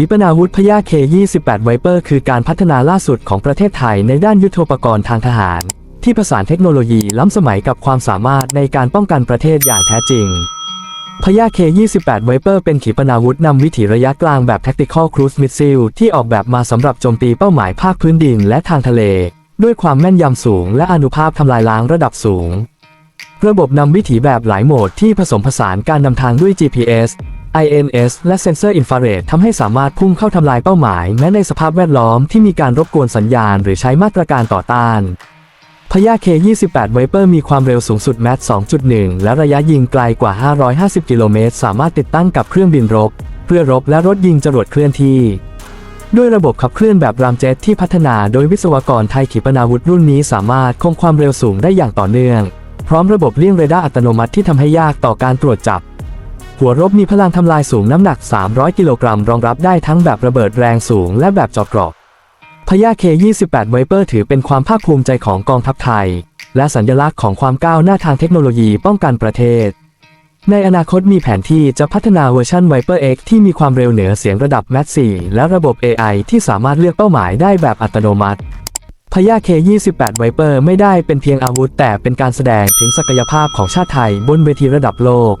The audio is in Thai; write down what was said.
ขีปนาวุธพยา K-28 Viper คือการพัฒนาล่าสุดของประเทศไทยในด้านยุทโธปกรณ์ทางทหาร ที่ผสานเทคโนโลยีล้ำสมัยกับความสามารถในการป้องกันประเทศอย่างแท้จริงพยา K-28 Viper เป็นขีปนาวุธนำวิถีระยะกลางแบบ Tactical Cruise Missile ที่ออกแบบมาสำหรับโจมตีเป้าหมายภาคพื้นดินและทางทะเล ด้วยความแม่นยำสูงและอนุภาพทำลายล้างระดับสูง ระบบนำวิถีแบบหลายโหมดที่ผสมผสานการนำทางด้วย GPS INS และเซ็นเซอร์อินฟราเรดทำให้สามารถพุ่งเข้าทำลายเป้าหมาย แม้ในสภาพแวดล้อมที่มีการรบกวนสัญญาณ หรือใช้มาตรการต่อต้านพยา K-28 Viper มีความเร็วสูงสุดแมท2.1 และระยะยิงไกลกว่า 550 กิโลเมตร สามารถติดตั้งกับเครื่องบินรบ เพื่อรบและรถยิงจรวดเคลื่อนที่ ด้วยระบบขับเคลื่อนแบบรามเจ็ตที่พัฒนาโดยวิศวกรไทยขีปนาวุธรุ่นนี้สามารถคงความเร็วสูงได้อย่างต่อเนื่อง พร้อมระบบเลี่ยงเรดาร์อัตโนมัติที่ทำให้ยากต่อการตรวจจับ หัวรบมีพลังทำลายสูงน้ำหนัก 300 กิโลกรัม รองรับได้ทั้งแบบระเบิดแรงสูงและแบบจอดเกรอบพยา K-28 Viper ถือเป็นความภาคภูมิใจของกองทัพไทย และสัญลักษณ์ของความก้าวหน้าทางเทคโนโลยีป้องกันประเทศ ในอนาคตมีแผนที่จะพัฒนาเวอร์ชัน Viper X ที่มีความเร็วเหนือเสียงระดับ Mach 4และระบบ AI ที่สามารถเลือกเป้าหมายได้แบบอัตโนมัติพยา K-28 Viper ไม่ได้เป็นเพียงอาวุธแต่เป็นการแสดงถึงศักยภาพของชาติไทยบนเวทีระดับโลก